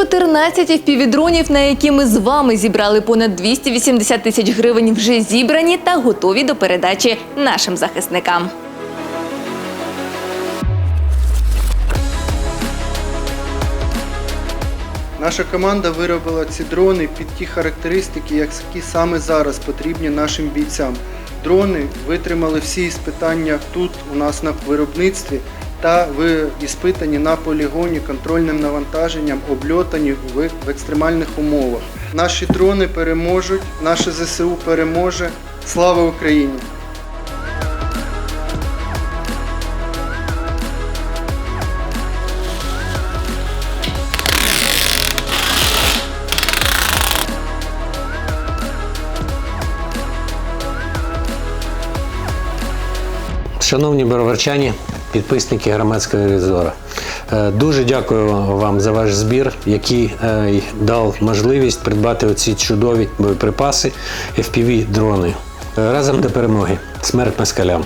11 FPV-дронів, на які ми з вами зібрали понад 280 тисяч гривень, вже зібрані та готові до передачі нашим захисникам. Наша команда виробила ці дрони під ті характеристики, які саме зараз потрібні нашим бійцям. Дрони витримали всі іспитання тут, у нас на виробництві, та іспитані на полігоні контрольним навантаженням, обльотані в, в екстремальних умовах. Наші дрони переможуть, наше ЗСУ переможе. Слава Україні! Шановні броварчані, підписники громадського ревізора, е, дуже дякую вам за ваш збір, який е, дав можливість придбати оці чудові боєприпаси, FPV-дрони. Разом до перемоги. Смерть москалям!